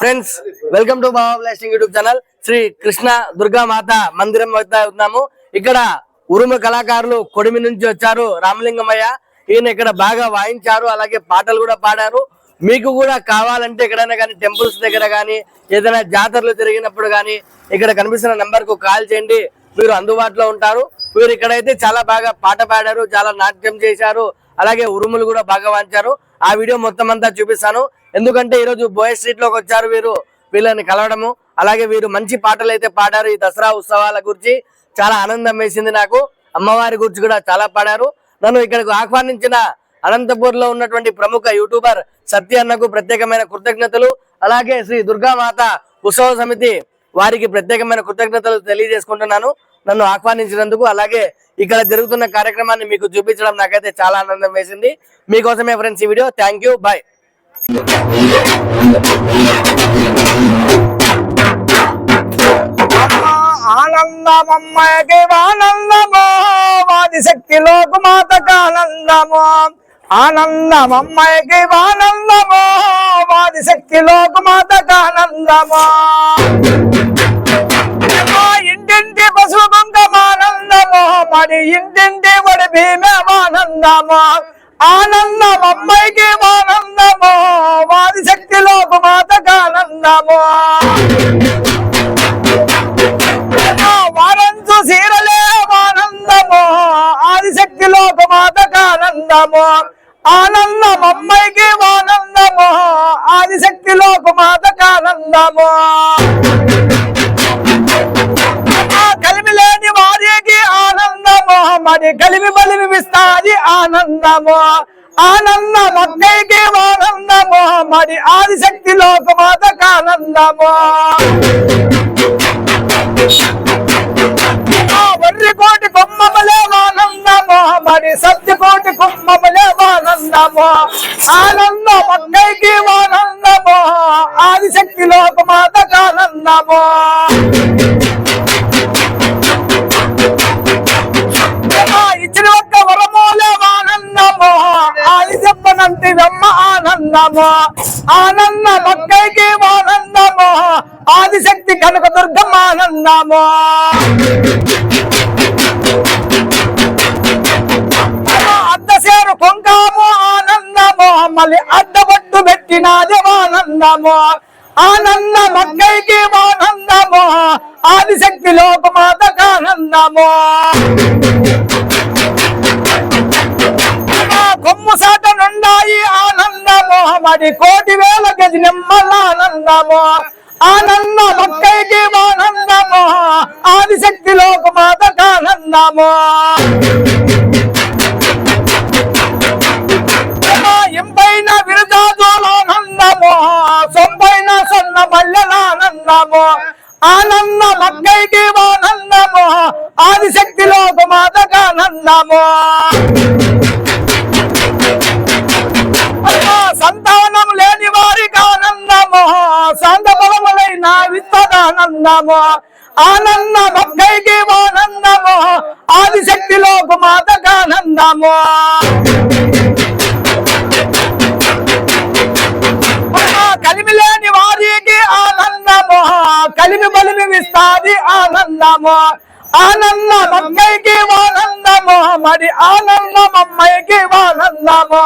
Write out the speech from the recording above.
Friends welcome to Baba blasting YouTube channel Shri Krishna Durga Mata మందిరం వద్ద ఉన్నాము. ఇక్కడ ఉరుమ కళాకారులు కొడిమి నుంచి వచ్చారు రామలింగమయ్య. ఈయన ఇక్కడ బాగా వాయించారు అలాగే పాటలు కూడా పాడారు. మీకు కూడా కావాలంటే ఎక్కడైనా కానీ టెంపుల్స్ దగ్గర కానీ ఏదైనా జాతరలు తిరిగినప్పుడు కానీ ఇక్కడ కనిపిస్తున్న నెంబర్కు కాల్ చేయండి. మీరు అందుబాటులో ఉంటారు. వీరు ఇక్కడైతే చాలా బాగా పాట పాడారు చాలా నాట్యం చేశారు. అలాగే ఉరుములు కూడా బాగా వాంచారు ఆ వీడియో మొత్తం అంతా చూపిస్తాను. ఎందుకంటే ఈరోజు బోయ్ స్ట్రీట్లోకి వచ్చారు వీరు వీళ్ళని కలవడము. అలాగే వీరు మంచి పాటలు అయితే పాడారు ఈ దసరా ఉత్సవాల గురించి. చాలా ఆనందం వేసింది నాకు. అమ్మవారి గురించి కూడా చాలా పాడారు. నన్ను ఇక్కడికి ఆహ్వానించిన అనంతపూర్లో ఉన్నటువంటి ప్రముఖ యూట్యూబర్ సత్య అన్నకు ప్రత్యేకమైన కృతజ్ఞతలు. అలాగే శ్రీ దుర్గామాత ఉత్సవ సమితి వారికి ప్రత్యేకమైన కృతజ్ఞతలు తెలియజేసుకుంటున్నాను. నన్ను ఆహ్వానించినందుకు అలాగే ఇక్కడ జరుగుతున్న కార్యక్రమాన్ని మీకు చూపించడం నాకైతే చాలా ఆనందం వేసింది. మీకోసమే ఫ్రెండ్స్ ఈ వీడియో. థ్యాంక్ యూ బాయ్ ఆనందమమ్మకి ఆనందము వాది శక్తిలోకు మాతకు ఆనందము ఆనందమమ్మకి ఆనందము వాది శక్తిలోకు మాతకు ఆనందము ఇంటింటి పశువు మరి ఇంటింటి వడి భీమేమానందమా ఆనందం అమ్మాయికి ఆనందము వారి శక్తిలోకు మాతకు ఆనందము వారంతు సీరలే ఆనందము ఆదిశక్తిలోకి మాతకు ఆనందము ఆనందం అమ్మాయికి ఆనందము ఆదిశక్తిలోకి మాతకు ఆనందము అది కలిమి బలిమిస్తాది ఆనందము? ఆనందం అక్కయ్యకి ఆనందము? మరి ఆదిశక్తి మాతకు ఆనందము? వర్రి కోటి కొమ్మములే ఆనందము? మరి సత్య కోటి కొమ్మములే ఆనందము? ఆనందం అక్కయ్యకి ఆనందము? ఆదిశక్తి లోకమాతకు ఆనందము? ఆది ఆనందమా. ఆనంద మక్కైకి ఆనందమా. ఆదిశక్తి కనుక దుర్గమ్మ ఆనందము. అద్దసేరు కొంకాము ఆనందము. మళ్ళీ అడ్డబట్టు పెట్టినాది ఆనందము. ఆనంద మక్కైకి ఆనందము. ఆదిశక్తి లోకమాతకు ఆనందము. ఆనందము కోటి వేల గది నిమ్మల ఆనందము ఆనంద అక్కయ్యకి ఆనందము ఆదిశక్తి లోకమాతకు ఆనందము ఎంపైన విరదాదులు ఆనందము సొంపైన సొన్న మల్లెలానందము ఆనందము ఆనందం ఆనందము ఆదిశక్తి లోకమాతకు ఆనందము ఆనందము అక్కయ్యకి ఆనందము ఆదిశక్తి లోకమాతకు ఆనందము. అమ్మా, వారికి ఆనందము కలిమి బలిమి విస్తాది ఆనందము. ఆనందం అమ్మాయికి ఆనందము మరి ఆనందం అమ్మాయికి ఆనందము.